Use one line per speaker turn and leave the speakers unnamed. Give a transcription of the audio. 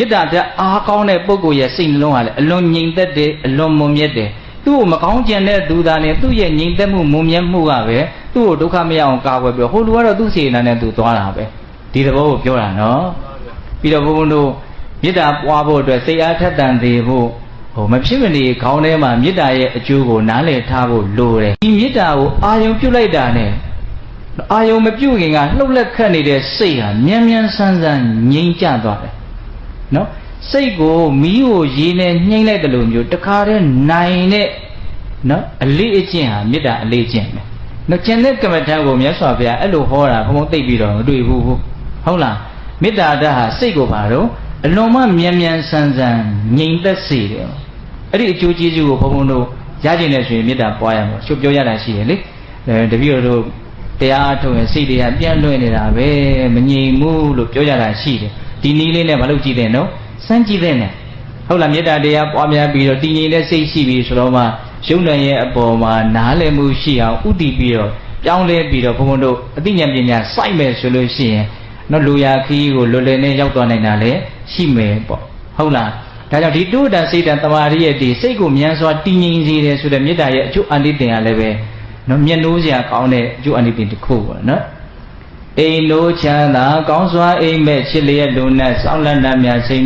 မေတ္တာတဲ့အားကောင်းတဲ့ပုဂ္ဂိုလ်ရဲ့စိတ်နှလုံးဟာလေအလွန်ငြိမ်သက်တယ်အလွန်မွန်မြတ်တယ်သူ့ကိုမကောင်းကြံတဲ့သူသားနဲ့သူ့ရဲ့ငြိမ်သက်မှုမွန်မြတ်မှုကပဲသူ့ကိုဒုက္ခမရအောင်ကာကွယ်ပြီးဟိုလူကတော့သူ့စေနာနဲ့သူသွားတာပဲဒီသဘောကိုပြောတာနော်ပြီးတော့ဘုန်းဘုန်းတို့မေတ္တာပွားဖို့အတွက်စိတ်အားထက်သန်သေးဖို့ဟိုမဖြစ်မနေခေါင်းထဲမှာမေတ္တာရဲ့အကျိုးကိုနားလည်ထားဖို့လိုတယ်ဒီမေတ္တာကိုအာယုံပြုတ်လိုက်တာနဲ့အာယုံမပြုတ်ခင်ကလှုပ်လက်ခတ်နေတဲ့စိတ်ဟာမြန်မြန်ဆန်းဆန်းငြိမ်ကျသွားတယ် နော်စိတ်ကိုမီးကိုရေနဲ့နှိမ့်လိုက်တယ်လို့မျိုးတခါတည်းနိုင်တဲ့နော်အလေးအကျင့်ဟာမေတ္တာအလေးအကျင့်ပဲနော်ကျန်တဲ့ကမ္မထံကိုမြတ်စွာဘုရားအဲ့လိုဟောတာဘုံဘုံသိပ်ပြီးတော့မတွေ့ဘူးဟုတ်လားမေတ္တာဓာတ်ဟာစိတ်ကိုပါတော့အလွန်မှမြန်မြန်ဆန်းဆန်းငြိမ်သက်စေတယ်အဲ့ဒီအကျိုးကျေးဇူးကိုဘုံဘုံတို့ရကျင်နေဆိုရင်မေတ္တာပွားရမှာချုပ်ပြောရတာရှိတယ်လေအဲတပည့်တော်တို့ တရားအထုတ်ရင်စိတ်တွေကပြန့်လွင့်နေတာပဲမငြိမ်ဘူးလို့ပြောကြတာရှိတယ်ဒီနည်းလေးနဲ့မလုပ်ကြည့်တဲ့နော်စမ်းကြည့်တဲ့နဲ့ဟုတ်လားမေတ္တာတရားပွားများပြီးတော့တည်ငြိမ်တဲ့စိတ်ရှိပြီဆိုတော့မှရုပ်နိုင်ရဲ့အပေါ်မှာနားလည်မှုရှိအောင်ဥတည်ပြီးတော့ပြောင်းလဲပြီးတော့ဘုံဘုံတို့အသိဉာဏ်ပညာစိုက်မယ်ဆိုလို့ရှိရင်နော်လူရာခီးကိုလွယ်လွယ်နဲ့ရောက်သွားနိုင်တာလည်းရှိမယ်ပေါ့ဟုတ်လားဒါကြောင့်ဒီတုဒ္ဒစိတ်တံတမာရိရဲ့ဒီစိတ်ကိုမြန်စွာတည်ငြိမ်စေတယ်ဆိုတဲ့မေတ္တာရဲ့အကျိုးအနိသင်ကလည်းပဲ နော်မျက်နှိုးစရာကောင်းတဲ့အကျိုးအနိသင်တစ်ခုပေါ့နော်အိမ်လိုချမ်းသာကောင်းစွာအိမ်မဲ့ချစ်လျက်လုံနဲ့စောင့်လက်နှံ့များချိန်